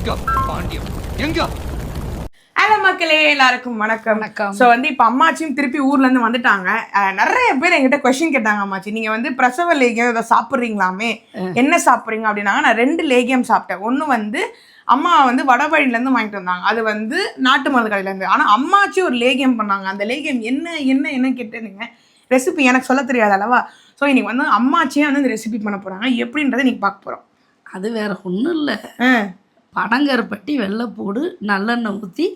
எங்க பாண்டியம்? எங்க? ஹலோ மக்களே எல்லாருக்கும் வணக்கம். வணக்கம். ஸோ வந்து இப்போ அம்மாச்சியும் திருப்பி ஊர்ல இருந்து வந்துட்டாங்க. நிறைய பேர் என்கிட்ட கொஸ்டின் கேட்டாங்க அம்மாச்சி. நீங்க வந்து பிரசவ லேகியம் இதை சாப்பிட்றீங்களாமே? என்ன சாப்பிட்றீங்க அப்படின்னாங்க நான் ரெண்டு லேகியம் சாப்பிட்டேன். ஒன்று வந்து அம்மா வந்து வடபழனில இருந்து வாங்கிட்டு வந்தாங்க. அது வந்து நாட்டு மருந்து கடையில இருந்து. ஆனா அம்மாச்சி ஒரு லேகியம் பண்ணாங்க. அந்த லேகியம் என்ன என்ன என்ன கேட்டேனுங்க ரெசிபி எனக்கு சொல்ல தெரியாது அல்லவா? ஸோ இன்னைக்கு வந்து அம்மாச்சியே வந்து இந்த ரெசிபி பண்ண போறாங்க. எப்படின்றத இன்னைக்கு பார்க்க போறோம். அது வேற ஒன்றும் இல்லை. ஆ பனங்கருப்பட்டி வெள்ளைப்பூடு நல்லெண்ணெய் ஊற்றி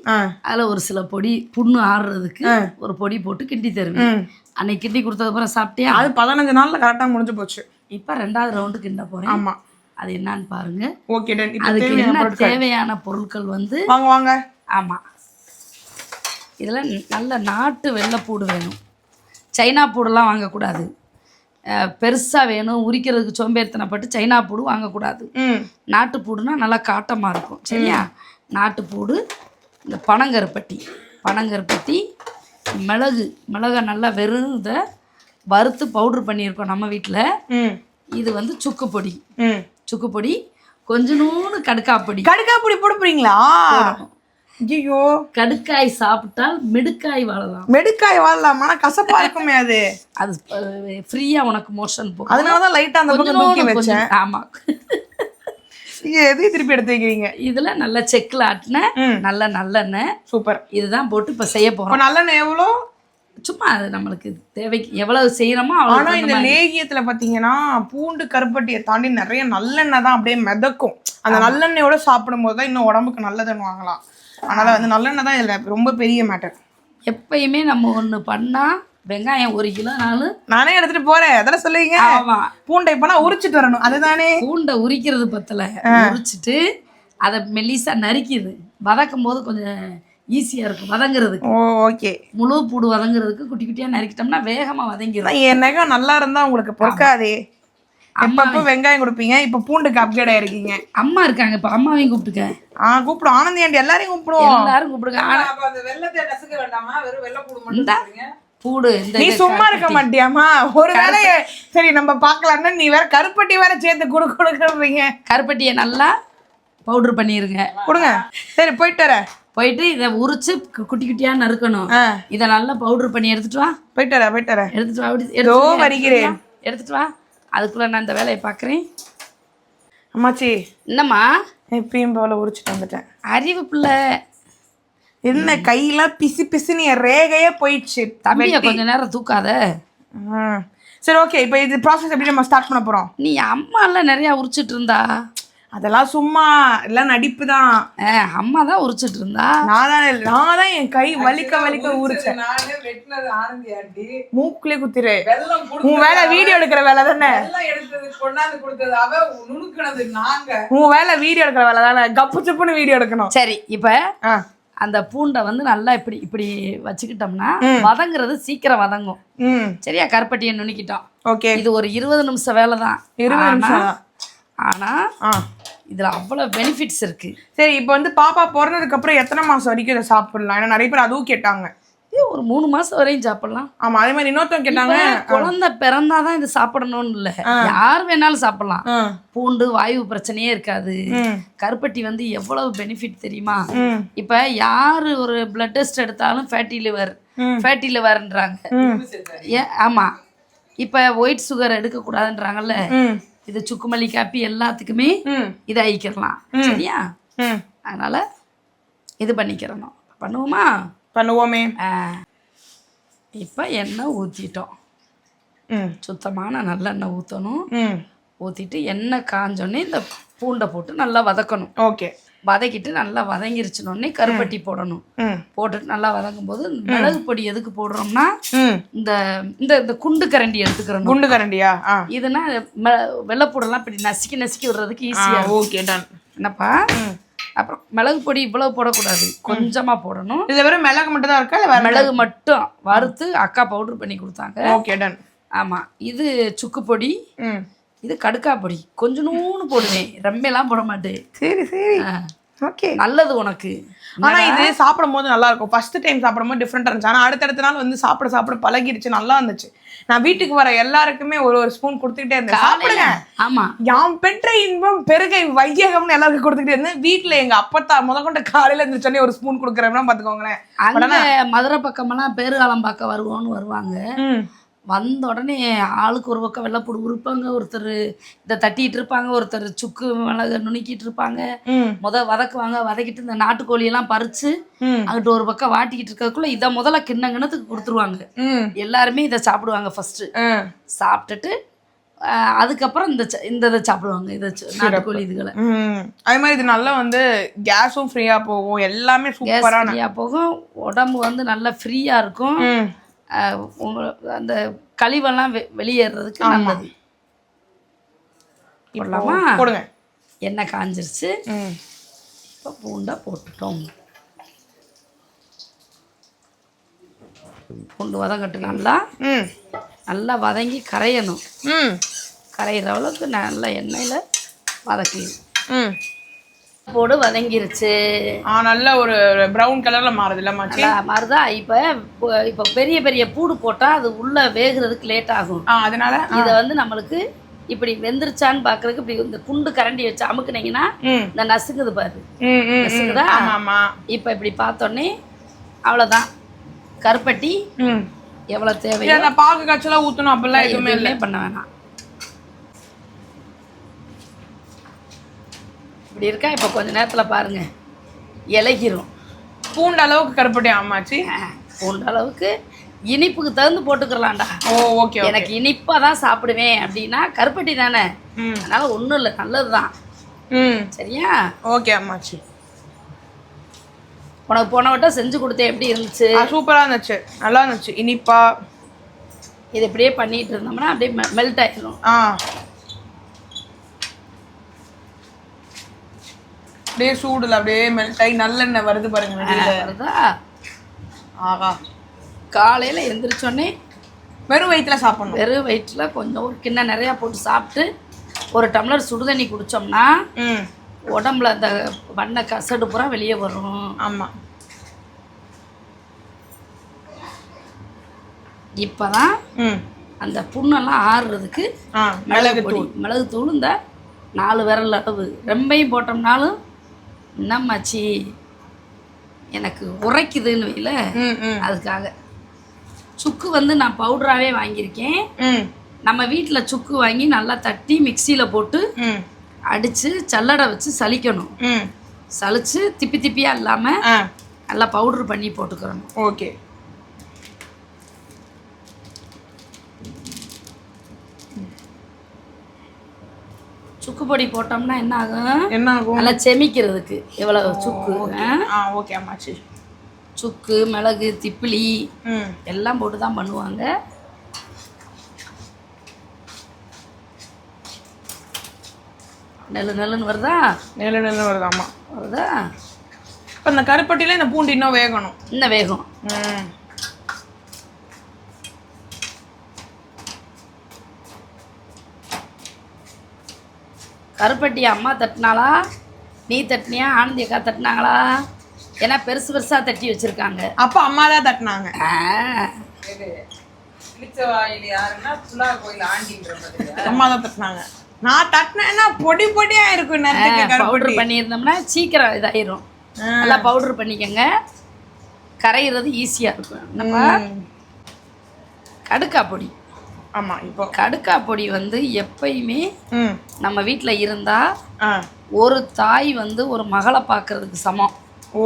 அதில் ஒரு சில பொடி புண்ணு ஆடுறதுக்கு ஒரு பொடி போட்டு கிண்டி தருவேன். அன்னைக்கு கிண்டி கொடுத்ததுக்கப்புறம் சாப்பிட்டியா? அது பதினஞ்சு நாள்ல கரெக்டாக முடிஞ்சு போச்சு. இப்போ ரெண்டாவது ரவுண்டு கிண்ட போகிறேன் ஆமா. அது என்னன்னு பாருங்க. ஓகே அதுக்கு தேவையான என்ன பொருட்கள். தேவையான பொருட்கள் வந்து வாங்க வாங்க. ஆமாம் இதில் நல்ல நாட்டு வெள்ளைப்பூடு வேணும். சைனா பூடெல்லாம் வாங்கக்கூடாது. பெருசாக வேணும். உரிக்கிறதுக்கு சோம்பேறித்தனப்பட்டு சைனா பூடு வாங்கக்கூடாது. ம். நாட்டுப்பூடுனா நல்லா காட்டமாக இருக்கும். சரியா? நாட்டுப்பூடு இந்த பனங்கருப்பட்டி. பனங்கருப்பட்டி மிளகு. மிளகை நல்லா வெறும் இதை வறுத்து பவுட்ரு பண்ணியிருக்கோம் நம்ம வீட்டில் இது வந்து சுக்கு பொடி. சுக்கு பொடி கொஞ்சனூன்னு கடுக்கா பொடி. கடுக்கா பொடி போட போறீங்களா? ஐயோ கடுக்காய் சாப்பிட்டால் மிடுக்காய் வாழலாம். மெடுக்காய் வாழலாம்? ஆனா கசப்பா இருக்குமே அது. அது ஃப்ரீயாக உனக்கு மோஷன் போகும். அதனாலதான் லைட்டா அந்த பக்கம் தூக்கி வச்சேன். ஆமாம் நீங்க எதையும் திருப்பி எடுத்து வைக்கிறீங்க? இதில் நல்ல செக்கில் ஆட்டின. நல்ல நல்லெண்ணெய். சூப்பர். இதுதான் போட்டு இப்போ செய்ய இப்போ போகிறோம் நல்லெண்ணெய் எவ்வளோ? சும்மா அது நம்மளுக்கு தேவைக்கு எவ்வளவு செய்யறோமோ ஆனா இந்த. லேகியத்துல பாத்தீங்கன்னா பூண்டு கருப்பட்டியை தாண்டி நிறைய நல்லெண்ணெய் தான் அப்படியே மிதக்கும். அந்த நல்லெண்ணெயோட சாப்பிடும்போது தான் இன்னும் உடம்புக்கு நல்லதுன்னு வாங்கலாம் அதனால வந்து நல்லெண்ணெய் தான் இதுல ரொம்ப பெரிய மேட்டர் எப்பயுமே நம்ம ஒண்ணு பண்ணா வெங்காயம் ஒரு கிலோ நாளும் நானே எடுத்துட்டு போறேன். அதெல்லாம் சொல்லுவீங்க? ஆமா. பூண்டை இப்பனா உரிச்சிட்டு வரணும். அதுதானே? பூண்டை உரிக்கிறது பத்தல. உரிச்சிட்டு அதை மெல்லிசா நறுக்கிது. வதக்கும் போது கொஞ்சம் ஈஸியா இருக்கும் வதங்குறதுக்கு. ஓகே. முழு பூடு வதங்குறதுக்கு குட்டி குட்டியா நறுக்கிட்டோம்னா வேகமா வதங்கிடும் என் நகம் நல்லா இருந்தா உங்களுக்கு பொறுக்காதே. அப்பப்போ வெங்காயம் கொடுப்பீங்க. இப்ப பூண்டுக்கு அப்கிரேட் ஆயிருக்கீங்க. அம்மா இருக்காங்க இப்ப அம்மாவையும் கூப்பிட்டுக்க. ஆ கூப்பிடும் ஆனந்தி ஆண்டி எல்லாரையும் கூப்பிடுவோம். எல்லாரும் கூப்பிடுங்க. ஆனா இந்தா, பூடு இந்த நீ சும்மா இருக்க மாட்டியாமா ஒரு வேலைய சரி நம்ம பார்க்கலாம்னா நீ வேற கருப்பட்டி வேற சேர்த்து கொடு கொடுக்குறீங்க. கருப்பட்டியை நல்லா பவுடர் பண்ணிருங்க. கொடுங்க. சரி போயிட்டு வரேன் போயிட்டு இதை உரிச்சு கு- குட்டி குட்டியா நறுக்கணும். ஆ. இதை நல்லா பவுடர் பண்ணி எடுத்துட்டு வா. போயிட்டு வரேன் போயிட்டு வரேன் எடுத்துட்டு வா அப்படி வருகிறேன். எடுத்துட்டு வா. அதுக்குள்ள நான் இந்த வேலையை பார்க்குறேன். அம்மாச்சி என்னம்மா? எப்பயும் போல உரிச்சிட்டு வந்துட்டேன். அறிவு பிள்ளை. என்ன கையெல்லாம் பிசு பிசுன்னு என் ரேகையே போயிடுச்சு. தம்பியை கொஞ்ச நேரம் தூக்காத. ஆ. சரி ஓகே இப்போ இது ப்ராசஸ் எப்படி நம்ம ஸ்டார்ட் பண்ண போறோம்? நீ அம்மா எல்லாம் நிறைய உரிச்சிட்டு இருந்தா? அதெல்லாம் சும்மா எல்லாம் நடிப்பு தான் அம்மா தான் உரிச்சிட்டு இருந்தா நான் தான் நான் தான் என் கை வலிக்க வலிக்க உரிச்சேன். நானே வெட்டினது ஆனந்தி ஆண்டி மூக்குலயே குத்திரு. உன் வேலை வீடியோ எடுக்கிற வேலை தானே? வெள்ளம் எடுத்தது கொண்டாந்து கொடுத்தது அவ. நுணுக்குனது நாங்க. உன் வேலை வீடியோ எடுக்கிற வேலை தானே? கப்பு சுப்புன்னு வீடியோ எடுக்கணும். சரி இப்போ ஆ. அந்த பூண்டை வந்து நல்லா இப்படி இப்படி வச்சுக்கிட்டோம்னா வதங்குறது சீக்கிரம் வதங்கும். ம். சரியா? கருப்பட்டியை நுணுக்கிட்டோம். ஓகே. இது ஒரு இருபது நிமிஷம் வேலை தான் இருபது நிமிஷம். தான். இதுல அவ்வளவு பெனிஃபிட்ஸ் இருக்கு. சரி இப்போ வந்து பாப்பா பிறந்ததுக்கு அப்புறம் எத்தனை மாசம் வரைக்கும் இதை சாப்பிடலாம்? ஏன்னா நிறைய பேர் அதுவும் கேட்டாங்க. இது ஒரு மூணு மாசம் வரையும் சாப்பிடலாம். ஆமா அதே மாதிரி இன்னொருத்தவங்க கேட்டாங்க. குழந்தை பிறந்தாதான் இது சாப்பிடணும்னு இல்ல. யார் வேணாலும் சாப்பிடலாம். பூண்டு வாயு பிரச்சனையே இருக்காது. கருப்பட்டி வந்து எவ்வளவு பெனிஃபிட் தெரியுமா? இப்ப யாரு ஒரு பிளட் டெஸ்ட் எடுத்தாலும் ஃபேட்டி லிவர். ஃபேட்டி லிவர்ன்றாங்க ம். ஏன் ஆமா. இப்ப ஒயிட் சுகர் எடுக்கக்கூடாதுன்றாங்கல்ல. இது சுக்குமல்லி காப்பி எல்லாத்துக்குமே இதை ஐக்கிடலாம் சரியா? அதனால இது பண்ணிக்கிறணும். பண்ணுவோமா? பண்ணுவோமே. இப்போ எண்ணெய் ஊற்றிட்டோம் ம். சுத்தமான நல்லெண்ணெய் ஊற்றணும் ஊற்றிட்டு எண்ணெய் காஞ்சோடனே இந்த பூண்டை போட்டு நல்லா வதக்கணும். ஓகே. வதக்கிட்டு நல்லா வதங்கிருச்சுனோடனே கருப்பட்டி போடணும். போட்டுட்டு நல்லா வதங்கும் போது மிளகு பொடி எதுக்கு போடுறோம்னா இந்த இந்த இந்த குண்டு கரண்டி எடுத்துக்கிறணும். குண்டு கரண்டியா? இதுனா வெள்ளைப்பூடெல்லாம் இப்படி நசுக்கி நசுக்கி விடுறதுக்கு ஈஸியாக ஓகே டன் என்னப்பா? அப்புறம் மிளகு பொடி இவ்வளவு போடக்கூடாது. கொஞ்சமா போடணும். இதுல வெறும் மிளகு மட்டும் தான் இருக்கா? இல்ல மிளகு மட்டும் வறுத்து அக்கா பவுடர் பண்ணி கொடுத்தாங்க. ஓகே டன் ஆமா இது சுக்கு பொடி. இது கடுக்கா பொடி. கொஞ்சனூன்னு போடுவேன் ரொம்பலாம் போட மாட்டேன் சரி சரி. ஓகே. நல்லது உனக்கு. ஆனா இது சாப்பிடும் போது நல்லா இருக்கும் ஃபர்ஸ்ட் டைம் சாப்பிடும் போது டிஃப்ரெண்டா இருந்துச்சு. ஆனா அடுத்தடுத்த நாள் வந்து சாப்பிட சாப்பிட பழகிடுச்சு நல்லா இருந்துச்சு. நான் வீட்டுக்கு வர எல்லாருக்குமே ஒரு ஒரு ஸ்பூன் கொடுத்துக்கிட்டே இருந்தேன். சாப்பிடுங்க. ஆமா. யாம் பெற்ற இன்பம் பெருகை வையகம்னு எல்லாருக்கும் கொடுத்துக்கிட்டே இருந்தேன். வீட்டுல எங்க அப்பத்தா முத கொண்ட காலையில இருந்துச்சோடனே ஒரு ஸ்பூன் கொடுக்குறேன்னா பாத்துக்கோங்களேன். மதுரை பக்கமெல்லாம் பேருகாலம் பார்க்க வருவோன்னு வருவாங்க. வந்த உடனே ஆளுக்கு ஒரு பக்கம் வெள்ளைப்பூடு உருப்பாங்க ஒருத்தர் இதை தட்டிட்டு இருப்பாங்க ஒருத்தர் சுக்கு மிளகு நுணுக்கிட்டு இருப்பாங்க. முத வதக்குவாங்க வதக்கிட்டு இந்த நாட்டுக்கோழி எல்லாம் பறிச்சு அங்கிட்டு ஒரு பக்கம் வாட்டிக்கிட்டு இருக்கிறதுக்குள்ள இதை முதல்ல கிண்ண கிண்ணத்துக்கு கொடுத்துருவாங்க எல்லாருமே இதை சாப்பிடுவாங்க ஃபர்ஸ்ட் சாப்பிட்டுட்டு அதுக்கப்புறம் இந்த இந்த இதை சாப்பிடுவாங்க இதை நாட்டுக்கோழி இதுகளை. அதே மாதிரி இது நல்லா வந்து கேஸும் ஃப்ரீயா போகும் எல்லாமே ஃப்ரீயாக போகும் உடம்பு வந்து நல்லா ஃப்ரீயாக இருக்கும். அந்த கழிவெல்லாம் வெளியேறதுக்கு நல்லது. போடலாமா? போடுங்க. எண்ணெய் காஞ்சிருச்சு. இப்போ பூண்டை போட்டுட்டோம். பூண்டு வதங்கட்டு நல்லா நல்லா வதங்கி கரையணும். கரையிற அளவுக்கு நல்ல எண்ணெயில் வதக்கிடும் ம். போடு வதங்கிருச்சு. ஆ நல்ல ஒரு ப்ரௌன் கலர்ல மாறுது இல்ல மாச்சி மருதா இப்போ இப்போ பெரிய பெரிய பூடு போட்டால் அது உள்ளே வேகிறதுக்கு லேட் ஆகும். அதனால இதை வந்து நம்மளுக்கு இப்படி வெந்துருச்சான்னு பார்க்கறதுக்கு இப்படி இந்த குண்டு கரண்டி வச்சு அமுக்குனீங்கன்னா இந்த நசுங்குது பாரு. நசுங்குதா? இப்போ இப்படி பார்த்தோன்னே அவ்வளோதான் கருப்பட்டி எவ்வளோ அந்த பாகு காய்ச்சலா ஊத்தணும் அப்படிலாம் எதுவுமே இல்ல. எதுவுமே பண்ண வேணாம். இப்படி இருக்கா? இப்போ கொஞ்ச நேரத்தில் பாருங்க. இலகிரும். பூண்டு அளவுக்கு கருப்பட்டி ஆமாச்சி. பூண்டு அளவுக்கு இனிப்புக்கு தகுந்து போட்டுக்கிறலாம்டா. ஓ ஓகே எனக்கு இனிப்பாக தான் சாப்பிடுவேன் அப்படின்னா கருப்பட்டி தானே. அதனால ஒன்றும் இல்லை நல்லது தான். ம். சரியா? ஓகே அம்மாச்சி உனக்கு போன வட்டம் செஞ்சு கொடுத்தேன். எப்படி இருந்துச்சு? ஆ சூப்பரா இருந்துச்சு. நல்லா இருந்துச்சு. இனிப்பா. இது இப்படியே பண்ணிட்டு இருந்தோம்னா அப்படியே மெல்ட் ஆயிடும் ஆ. அப்படியே சூடுல அப்படியே மெல்ட் ஆகி நல்லெண்ணெய் வருது பாருங்க. வருதா? ஆகா காலையில் எந்திரிச்சோடனே வெறும் வயிற்றுல சாப்பிடணும். வெறும் வயிற்றில் கொஞ்சம் ஒரு கிண்ணம் நிறையா போட்டு சாப்பிட்டு ஒரு டம்ளர் சுடுதண்ணி குடித்தோம்னா உடம்புல அந்த வண்ண கசடு பூரா வெளியே வரும். ஆமா. இப்போ தான் அந்த புண்ணெல்லாம் ஆறுறதுக்கு மிளகு பொடி மிளகு தூள் இந்த நாலு விரல் அளவு. ரெம்பையும் போட்டோம்னாலும் என்னம்மாச்சி? எனக்கு உரைக்குதுன்னு ம் அதுக்காக. சுக்கு வந்து நான் பவுடராகவே வாங்கியிருக்கேன். நம்ம வீட்டில் சுக்கு வாங்கி நல்லா தட்டி மிக்சியில் போட்டு அடித்து சல்லடை வச்சு சலிக்கணும் சலிச்சு திப்பி திப்பியாக இல்லாமல் நல்லா பவுட்ரு பண்ணி போட்டுக்கிறணும் ஓகே. சுக்கு பொடி போட்டோம்னா என்ன ஆகும்? என்ன ஆகும் நல்லா செமிக்கிறதுக்கு. எவ்வளோ சுக்கு? ஆ? ஓகே அம்மாச்சி. சுக்கு மிளகு திப்பிலி எல்லாம் போட்டு தான் பண்ணுவாங்க. நெல்லு நெல்லுன்னு வருதா? நெல்லு நெல்லு வருது ஆமா வருதா? இப்போ இந்த கருப்பட்டியில இந்த பூண்டு இன்னும் வேகணும். இன்னும் வேகும். ம். கருப்பட்டி அம்மா தட்டினாளா? நீ தட்டினியா? ஆனந்தி அக்கா தட்டினாங்களா? ஏன்னா பெருசு பெருசாக தட்டி வச்சுருக்காங்க. அப்போ அம்மா தான் தட்டினாங்க. அம்மா தான் தட்டினாங்க. நான் தட்டினேன்னா பொடி பொடியா இருக்கும் பவுட்ரு பண்ணியிருந்தோம்னா சீக்கிரம் இதாயிரும். நல்லா பவுட்ரு பண்ணிக்கோங்க. கரையிறது ஈஸியாக இருக்கும். நம்ம. கடுக்கா பொடி. ஆமா இப்போ கடுக்கா பொடி வந்து எப்பயுமே நம்ம வீட்டில் இருந்தால் ஒரு தாய் வந்து ஒரு மகளை பார்க்கறதுக்கு சமம். ஓ.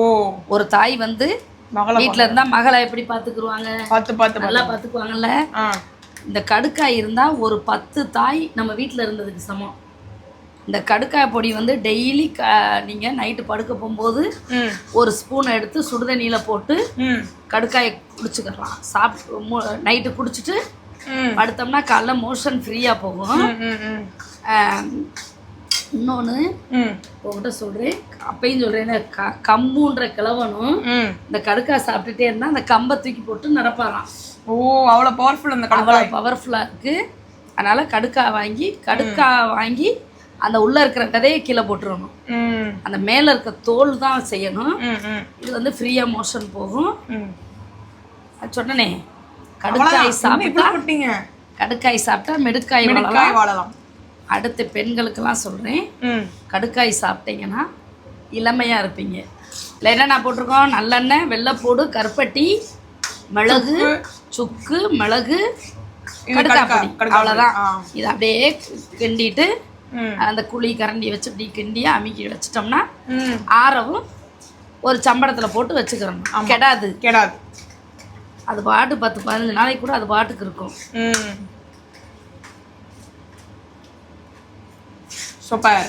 ஒரு தாய் வந்து மகளை வீட்டில் இருந்தால் மகளை எப்படி பார்த்துக்குருவாங்க பார்த்து பார்த்து நல்லா பார்த்துக்குவாங்கல்ல இந்த கடுக்காய் இருந்தால் ஒரு பத்து தாய் நம்ம வீட்டில் இருந்ததுக்கு சமம். இந்த கடுக்காய் பொடி வந்து டெய்லி க நீங்கள் நைட்டு படுக்க போகும்போது ஒரு ஸ்பூனை எடுத்து சுடுதண்ணியில் போட்டு கடுக்காயை குடிச்சுக்கலாம். சாப்பிட்டு நைட்டு குடிச்சிட்டு படுத்தோம்னா காலைல மோஷன் ஃப்ரீயாக போகும். இன்னொன்று ம் உங்கள்கிட்ட சொல்கிறேன் அப்பையும் சொல்கிறேன் க கம்முன்ற கிழவனும் இந்த கடுக்காய் சாப்பிட்டுட்டே இருந்தால் அந்த கம்பை தூக்கி போட்டு நடப்பாராம். ஓ அவ்வளோ பவர்ஃபுல் அந்த அவ்வளோ பவர்ஃபுல்லாக இருக்குது அதனால் கடுக்காய் வாங்கி கடுக்காய் வாங்கி அந்த உள்ளே இருக்கிற விதையை கீழே போட்டுறணும் ம். அந்த மேலே இருக்க தோல் தான் செய்யணும். இது வந்து ஃப்ரீயாக மோஷன் போகும். அது சொன்னனே. கடுக்காய் சாப்பிட்டா கடுக்காய் சாப்பிட்டா மெடுக்காய் வளரலாம் வாழலாம். அடுத்து பெண்களுக்கெல்லாம் சொல்கிறேன் கடுக்காய் சாப்பிட்டீங்கன்னா இளமையாக இருப்பீங்க. இல்லை என்ன போட்டிருக்கோம்? நல்லெண்ணெய் வெள்ளைப்பூடு கருப்பட்டி மிளகு சுக்கு. மிளகு இது கடுக்காய் கடுக்கா- பொடி. கடுக்காய் அவ்வளோதான். இதை அப்படியே கிண்டிட்டு அந்த குழி கரண்டி வச்சு இப்படி கிண்டி அமுக்கி வச்சிட்டோம்னா ஆறவும் ஒரு சம்பளத்தில் போட்டு வச்சுக்கிறோம் கெடாது. கெடாது. அது பாட்டு பத்து பதினஞ்சு நாளைக்கு கூட அது பாட்டுக்கு இருக்கும். சூப்பர்.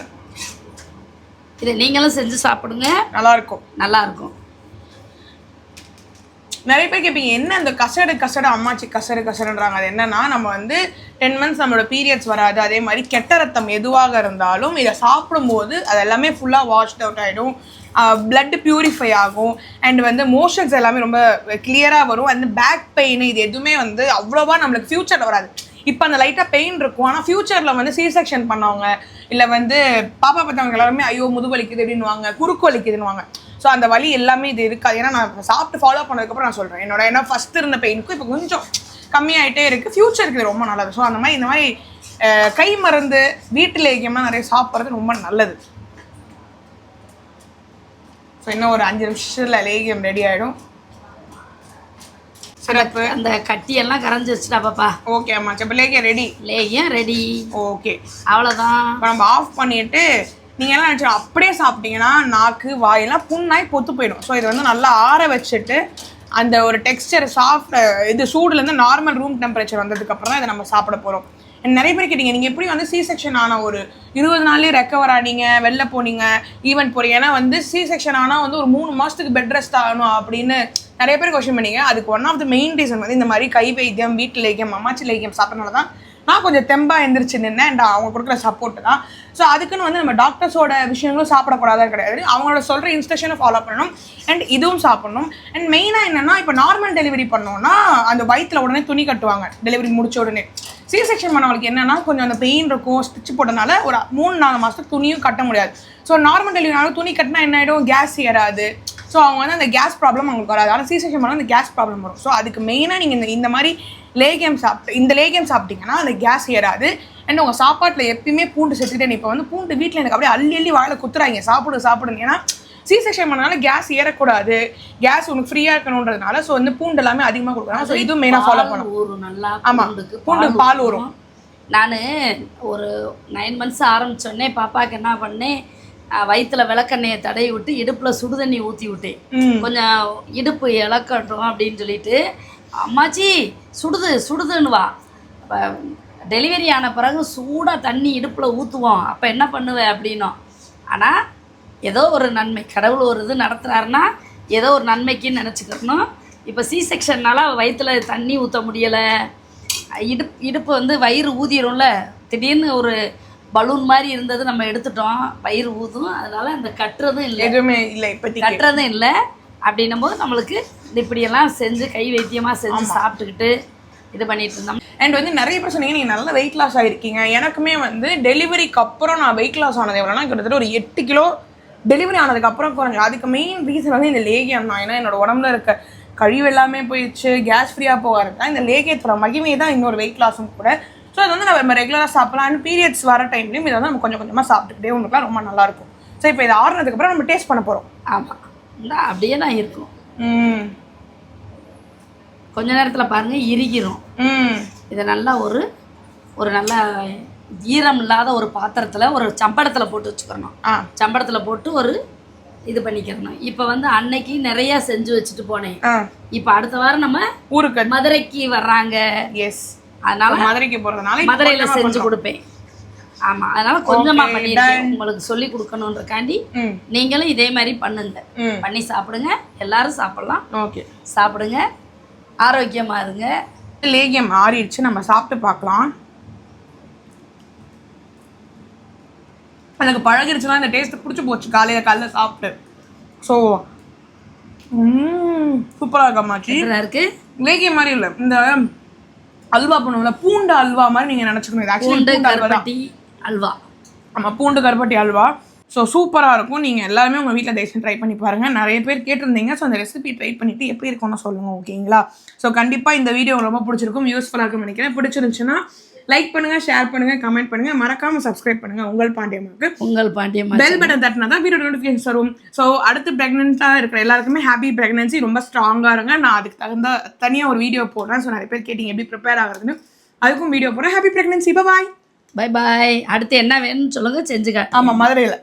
இதை நீங்களும் செஞ்சு சாப்பிடுங்க. நல்லா இருக்கும் நல்லா இருக்கும் நிறைய பேர் கேட்பீங்க என்ன அந்த கசடு கசடு அம்மாச்சி கசடு கசடுன்றாங்க. அது என்னன்னா நம்ம வந்து டென் மந்த்ஸ் நம்மளோட பீரியட்ஸ் வராது. அதே மாதிரி கெட்ட ரத்தம் எதுவாக இருந்தாலும் இதை சாப்பிடும்போது அது எல்லாமே ஃபுல்லாக வாஷ்ட் அவுட் ஆகிடும் பிளட் பியூரிஃபை ஆகும். அண்ட் வந்து மோஷன்ஸ் எல்லாமே ரொம்ப கிளியராக வரும். அந்த பேக் பெயின் இது எதுவுமே வந்து அவ்வளோவா நம்மளுக்கு ஃப்யூச்சரில் வராது. இப்போ அந்த லைட்டாக பெயின் இருக்கும். ஆனால் ஃப்யூச்சரில் வந்து சி செக்ஷன் பண்ணவங்க இல்லை வந்து பாப்பா பார்த்தவங்க எல்லாருமே ஐயோ முதுவலிக்குது வலிக்குது அப்படின்னுவாங்க குறுக்கு வலிக்குதுன்னுவாங்க. ஸோ அந்த வலி எல்லாமே இது இருக்காது. ஏன்னா நான் சாப்பிட்டு ஃபாலோ பண்ணதுக்கப்புறம் நான் சொல்கிறேன் என்னோட ஏன்னா ஃபஸ்ட் இருந்த பெயினுக்கும் இப்போ கொஞ்சம் கம்மியாயிட்டே இருக்குது ஃப்யூச்சருக்கு இது ரொம்ப நல்லது. ஸோ அந்த மாதிரி இந்த மாதிரி கை மருந்து வீட்டு லேகியமாக நிறைய சாப்பிட்றது ரொம்ப நல்லது. ஸோ இன்னும் ஒரு அஞ்சு நிமிஷத்தில் லேகியம் ரெடி ஆகிடும் சிறப்பு. அந்த கட்டியெல்லாம் கரைஞ்சி வச்சுட்டா பாப்பா. ஓகே அம்மா இப்போ லேகியம் ரெடி லேயும் ரெடி ஓகே அவ்வளோதான் இப்போ நம்ம ஆஃப் பண்ணிட்டு நீங்கள் எல்லாம் நினச்சி அப்படியே சாப்பிட்டீங்கன்னா நாக்கு வாயெல்லாம் புண்ணாய் பொத்து போயிடும். ஸோ இதை வந்து நல்லா ஆற வச்சுட்டு அந்த ஒரு டெக்ஸ்டர் சாஃப்ட் இது சூடுலேருந்து நார்மல் ரூம் டெம்பரேச்சர் வந்ததுக்கப்புறம் தான் இதை நம்ம சாப்பிட போகிறோம் நிறைய பேர் கேட்டீங்க நீங்கள் எப்படி வந்து சி செக்ஷன் ஆன ஒரு இருபது நாள்லேயே ரெக்கவர் ஆனீங்க வெளில போனீங்க ஈவென்ட் போறீங்க? ஏன்னா வந்து சி செக்ஷன் ஆனால் வந்து ஒரு மூணு மாதத்துக்கு பெட் ரெஸ்ட் ஆகணும் அப்படின்னு நிறைய பேர் கொஸ்டின் பண்ணீங்க. அதுக்கு one of the main reason வந்து இந்த மாதிரி கை வைத்தியம் வீட்டு லேக்கியம் அம்மாச்சி லேக்கியம் சாப்பிட்றனால தான் நான் கொஞ்சம் தெம்பா எந்திரிச்சு நின்னேன். அண்ட் அவங்க கொடுக்குற சப்போர்ட் தான். ஸோ அதுக்குன்னு வந்து நம்ம டாக்டர்ஸோட விஷயங்களும் சாப்பிடக்கூடாதான் கிடையாது. அவங்களோட சொல்கிற இன்ஸ்ட்ரக்ஷனை ஃபாலோ பண்ணணும். அண்ட் இதுவும் சாப்பிடணும். அண்ட் மெயினாக என்னென்னா இப்போ நார்மல் டெலிவரி பண்ணோம்னா அந்த வயிற்றில் உடனே துணி கட்டுவாங்க. டெலிவரி முடிச்ச உடனே. சி செக்ஷன் பண்ணவங்களுக்கு என்னென்னா கொஞ்சம் அந்த பெயின் இருக்கும் ஸ்டிச் போட்டனால ஒரு மூணு நாலு மாதத்துக்கு துணியும் கட்ட முடியாது. ஸோ நார்மல் டெலிவரினாலும் துணி கட்டினா என்ன ஆகிடும் கேஸ் ஏறாது. ஸோ அவங்க வந்து அந்த கேஸ் ப்ராப்ளம் அவங்களுக்கு வராது. ஆனால் சி செக்ஷன் பண்ணால் அந்த கேஸ் ப்ராப்ளம் வரும். ஸோ அதுக்கு மெயினாக நீங்கள் இந்த இந்த மாதிரி லேகியம் சாப்பிட்டு இந்த லேகியம் சாப்பிட்டீங்கன்னா அந்த கேஸ் ஏறாது. அண்ட் உங்கள் சாப்பாட்டில் எப்பயுமே பூண்டு சேர்த்துக்கிட்டே இப்போ வந்து பூண்டு வீட்டில் எனக்கு அப்படியே அள்ளி அள்ளி வாயில குத்துறாங்க. சாப்பிடு சாப்பிடுங்க ஏன்னா சி செக்ஷன் பண்ணனால கேஸ் ஏறக்கூடாது. கேஸ் உனக்கு ஃப்ரீயாக இருக்கணுன்றதுனால ஸோ வந்து பூண்டு எல்லாமே அதிகமாக கொடுக்குறாங்க. ஸோ இதுவும் மெயினாக ஃபாலோ பால் பண்ணணும். நல்லா ஆமா. பூண்டுக்கு பூண்டு பால் ஊறும். நான் ஒரு நைன் மந்த்ஸ் ஆரம்பிச்சோடனே பாப்பாக்கு என்ன பண்ணேன்? வயித்துல விளக்கெண்ணெயை தடவி விட்டு இடுப்புல சுடுதண்ணி ஊற்றி விட்டேன். கொஞ்சம் இடுப்பு இழக்கட்டும் அப்படின்னு சொல்லிட்டு அம்மாச்சி சுடுது சுடுதுன்னு வா. டெலிவரி ஆன பிறகு சூடாக தண்ணி இடுப்பில் ஊற்றுவோம் அப்போ என்ன பண்ணுவேன் அப்படின்னோம் ஆனால் ஏதோ ஒரு நன்மை கடவுள் ஒரு இது நடத்துகிறாருன்னா ஏதோ ஒரு நன்மைக்குன்னு நினச்சிக்கிறணும் இப்போ சி செக்ஷன்னால வயிற்றுல தண்ணி ஊற்ற முடியலை. இடுப் இடுப்பு வந்து வயிறு ஊதிரும்ல. திடீர்னு ஒரு பலூன் மாதிரி இருந்தது நம்ம எடுத்துட்டோம். வயிறு ஊதும். அதனால அந்த கட்டுறதும் இல்லை. எதுவுமே இல்லை இப்போதைக்கு. கட்டுறதும் இல்லை. அப்படின்னும் போது நம்மளுக்கு இப்படியெல்லாம் செஞ்சு கை வைத்தியமாக செஞ்சு சாப்பிட்டுக்கிட்டு இது பண்ணிட்டு இருந்தோம். அண்ட் வந்து நிறைய பேர் சொன்னீங்க நீங்கள் நல்ல வெயிட் லாஸ் ஆகிருக்கீங்க எனக்குமே வந்து டெலிவரிக்கு அப்புறம் நான் வெயிட் லாஸ் ஆனது எவ்வளோனா கிட்டத்தட்ட ஒரு எட்டு கிலோ டெலிவரி ஆனதுக்கு அப்புறம் குறைஞ்சு அதுக்கு மெயின் ரீசன் வந்து இந்த லேகியம் தான். ஏன்னா என்னோட உடம்புல இருக்க கழிவு எல்லாமே போயிடுச்சு கேஸ் ஃப்ரீயாக போகிறது தான் இந்த லேகியத்தோட மகிமை தான் இன்னொரு வெயிட் லாஸும் கூட. ஸோ அது வந்து நம்ம ரெகுலராக சாப்பிடலாம் அண்ட் பீரியட்ஸ் வர டைம்லையும் இதை வந்து நம்ம கொஞ்சம் கொஞ்சமாக சாப்பிட்டுக்கிட்டே உங்களுக்குலாம் ரொம்ப நல்லாயிருக்கும் ஸோ இப்போ இதை ஆறுனதுக்கப்புறம் நம்ம டேஸ்ட் பண்ண போகிறோம் ஆமாம் இந்த அப்படியே தான் இருக்கும். கொஞ்ச நேரத்தில் பாருங்கள் இறுகிரும். இதை நல்லா ஒரு ஒரு நல்ல ஈரம் இல்லாத ஒரு பாத்திரத்தில் ஒரு சம்படத்தில் போட்டு வச்சுக்கிறணும் ஆ. சம்படத்தில் போட்டு ஒரு இது பண்ணிக்கிறணும் இப்போ வந்து அன்னைக்கு நிறையா செஞ்சு வச்சுட்டு போனேன். இப்போ அடுத்த வாரம் நம்ம ஊருக்கு. மதுரைக்கு வர்றாங்க. எஸ் அதனால மதுரைக்கு போகிறதுனால மதுரையில் செஞ்சு. கொடுப்பேன். ஆமாம் அதனால பண்ணியிருக்கேன் done. உங்களுக்கு சொல்லி கொடுக்கணுன்றக்காண்டி நீங்களும் இதே மாதிரி பண்ணுங்க. பண்ணி சாப்பிடுங்க. எல்லாரும் சாப்பிடலாம். ஓகே சாப்பிடுங்க. ஆரோக்கியமாக இருங்க. லேகியம் ஆறிடுச்சு. நம்ம சாப்பிட்டு பார்க்கலாம். எனக்கு பழகிருச்சுன்னா இந்த டேஸ்ட் பிடிச்சி போச்சு. காலையில் காலையில் சாப்பிட்டு. ஸோ சூப்பராக இருக்கா மாச்சி? எப்படி இருக்கு? லேகியம் மாதிரி இல்லை. இந்த அல்வா பண்ணுவோம்ல பூண்டு அல்வா மாதிரி நீங்கள் நினச்சிக்கணும். இது ஆக்சுவலி பூண்டு அல்வா அல்வா. நம்ம பூண்டு கருப்பட்டி அல்வா. ஸோ சூப்பராக இருக்கும். நீங்கள் எல்லாருமே உங்கள் வீட்டில் தயவுசெய்து ட்ரை பண்ணி பாருங்கள் நிறைய பேர் கேட்டிருந்தீங்க. ஸோ அந்த ரெசிபி ட்ரை பண்ணிவிட்டு எப்படி இருக்கும்னு சொல்லுங்கள் ஓகேங்களா ஸோ கண்டிப்பாக இந்த வீடியோ ரொம்ப பிடிச்சிருக்கும். யூஸ்ஃபுல்லாக இருக்கும்னு நினைக்கிறேன். பிடிச்சிருந்துச்சுன்னா லைக் பண்ணுங்கள் ஷேர் பண்ணுங்கள் கமெண்ட் பண்ணுங்கள் மறக்காமல் சப்ஸ்கிரைப் பண்ணுங்கள் உங்கள் பாண்டியமாக்கு உங்கள் பாண்டியம் பெல் பட்டன் தட்டினா தான் வீடியோ நோட்டிஃபிகேஷன் வரும். ஸோ அடுத்து ப்ரெக்னெண்ட்டாக இருக்கிற எல்லாருக்குமே ஹாப்பி ப்ரெக்னன்சி ரொம்ப ஸ்ட்ராங்காக இருங்க. நான் அதுக்கு தகுந்த தனியாக ஒரு வீடியோ போடுறேன். ஸோ நிறைய பேர் கேட்டிங்க எப்படி ப்ரிப்பேர் ஆகுறதுன்னு. அதுக்கும் வீடியோ போடுறேன். Happy pregnancy bye bye bye அடுத்து என்ன வேணும்னு சொல்லுங்கள் செஞ்சுக்க. ஆமாம் மதுரையில்.